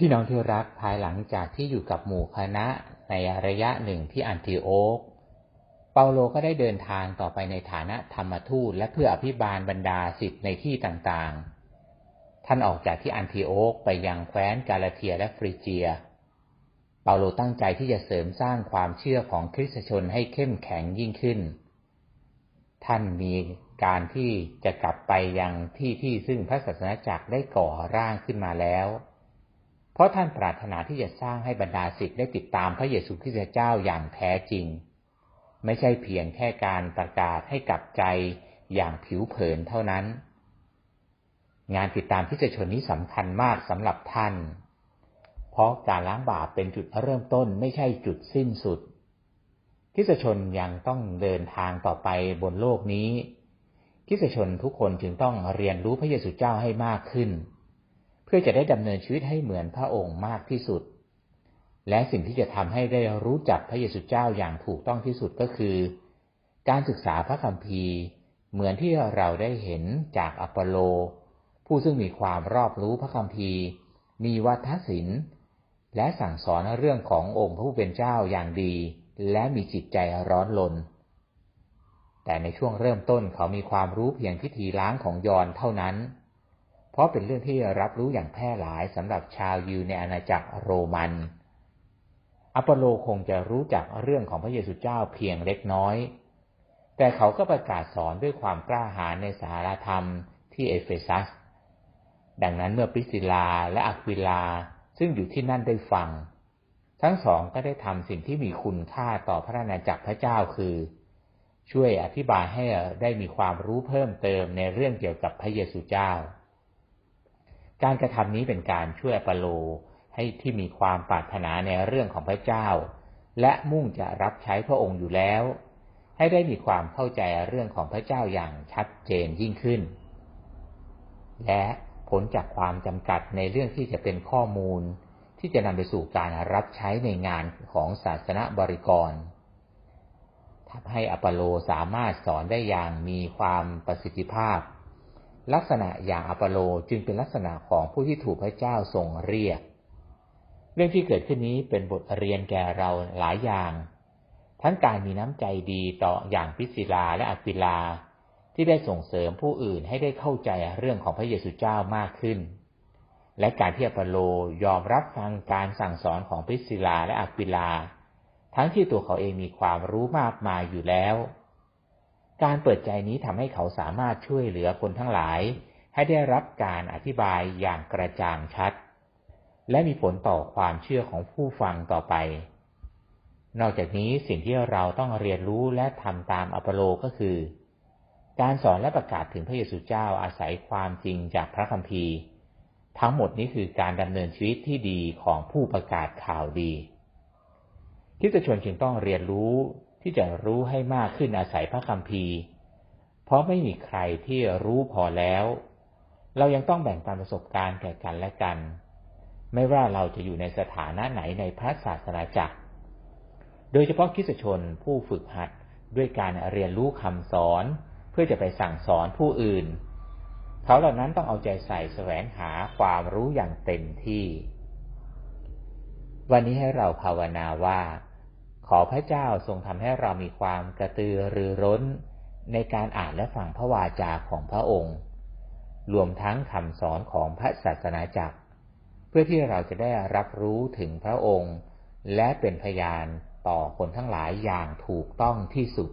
พี่น้องที่รักภายหลังจากที่อยู่กับหมู่คณะในระยะหนึ่งที่อันติโอกเปาโลก็ได้เดินทางต่อไปในฐานะธรรมทูตและเพื่ออภิบาลบรรดาสิทธิ์ในที่ต่างๆ ท่านออกจากที่อันติโอกไปยังแคว้นกาลาเทียและฟริเจีย เปาโลตั้งใจที่จะเสริมสร้างความเชื่อของคริสตชนให้เข้มแข็งยิ่งขึ้น ท่านมีการที่จะกลับไปยังที่ที่ซึ่งพระศาสนาจักรได้ก่อร่างขึ้นมาแล้ว เพราะท่านปรารถนาที่จะสร้างให้บรรดาศิษย์ได้ติดตามพระเยซูคริสต์เจ้าอย่างแท้จริง ไม่ใช่เพียงแค่การประกาศให้กับใจอย่างผิวเผินเท่านั้น งานติดตามคริสตชนนี้สำคัญมากสำหรับท่าน เพราะการล้างบาปเป็นจุดเริ่มต้นไม่ใช่จุดสิ้นสุดคิสตชนยังต้องเดินทางต่อไปบนโลกนี้คิสตชนทุกคนจึงต้องเรียนรู้พระเยซูเจ้าให้มากขึ้น เพื่อจะได้ดำเนินชีวิตให้เหมือนพระองค์มากที่สุด และสิ่งที่จะทำให้ได้รู้จักพระเยซูเจ้าอย่างถูกต้องที่สุดก็คือ การศึกษาพระคัมภีร์ เหมือนที่เราได้เห็นจากอปโล ผู้ซึ่งมีความรอบรู้พระคัมภีร์ มีวัฒศิลป์และสั่งสอนเรื่องขององค์พระผู้เป็นเจ้าอย่างดี และมีจิตใจร้อนลนแต่ในช่วงเริ่มต้นเขามีความรู้เพียงพิธีล้างของยอนเท่านั้น เพราะเป็นเรื่องที่รับรู้อย่างแพร่หลายสำหรับชาวยิวในอาณาจักรโรมัน อัปโลคงจะรู้จักเรื่องของพระเยซูเจ้าเพียงเล็กน้อย แต่เขาก็ประกาศสอนด้วยความกล้าหาญในสารธรรมที่เอเฟซัส ดังนั้นเมื่อปิสิลาและอัควิลาซึ่งอยู่ที่นั่นได้ฟัง ทั้งสองก็ได้ทำสิ่งที่มีคุณค่าต่อพระนาจักรพระเจ้าคือช่วยอธิบายให้ได้มีความรู้เพิ่มเติมในเรื่องเกี่ยวกับพระเยซูเจ้า การกระทำนี้เป็นการช่วยอปโลให้ที่มีความปรารถนาในเรื่องของพระเจ้า และมุ่งจะรับใช้พระองค์อยู่แล้ว ให้ได้มีความเข้าใจเรื่องของพระเจ้าอย่างชัดเจนยิ่งขึ้น และผลจากความจำกัดในเรื่องที่จะเป็นข้อมูล ที่จะนำไปสู่การรับใช้ในงานของศาสนาบริกรทำให้อปโลสามารถสอนได้อย่างมีความประสิทธิภาพ ลักษณะอย่างอัปโลจึงเป็นลักษณะของผู้ที่ถูกพระเจ้าทรงเรียก เรื่องที่เกิดขึ้นนี้เป็นบทเรียนแก่เราหลายอย่าง ทั้งการมีน้ำใจดีต่ออย่างพิศิลาและอปิลา ที่ได้ส่งเสริมผู้อื่นให้ได้เข้าใจเรื่องของพระเยซูเจ้ามากขึ้น และการที่อัปโลยอมรับฟังการสั่งสอนของพิศิลาและอปิลา ทั้งที่ตัวเขาเองมีความรู้มากมายอยู่แล้ว การเปิดใจนี้ทำให้เขาสามารถช่วยเหลือคนทั้งหลาย ให้ได้รับการอธิบายอย่างกระจ่างชัด และมีผลต่อความเชื่อของผู้ฟังต่อไป นอกจากนี้สิ่งที่เราต้องเรียนรู้และทำตามอปโลก็คือ การสอนและประกาศถึงพระเยซูเจ้าอาศัยความจริงจากพระคัมภีร์ ทั้งหมดนี้คือการดำเนินชีวิตที่ดีของผู้ประกาศข่าวดีคริสตชนจึงต้องเรียนรู้ ที่จะรู้ให้มากขึ้นอาศัยพระคัมภีเพราะไม่มีใครที่รู้พอแล้ว เรายังต้องแบ่งปันประสบการณ์แก่กันและกัน ไม่ว่าเราจะอยู่ในสถานะไหนในพระศาสนาจักร โดยเฉพาะคิสชนผู้ฝึกหัดด้วยการเรียนรู้คำสอน เพื่อจะไปสั่งสอนผู้อื่น เขาเหล่านั้นต้องเอาใจใส่แสวงหาความรู้อย่างเต็มที่ วันนี้ให้เราภาวนาว่า ขอพระเจ้าทรงทำให้เรามีความกระตือรือร้น ในการอ่านและฟังพระวาจาของพระองค์ รวมทั้งคำสอนของพระศาสนาจักร เพื่อที่เราจะได้รับรู้ถึงพระองค์ และเป็นพยานต่อคนทั้งหลายอย่างถูกต้องที่สุด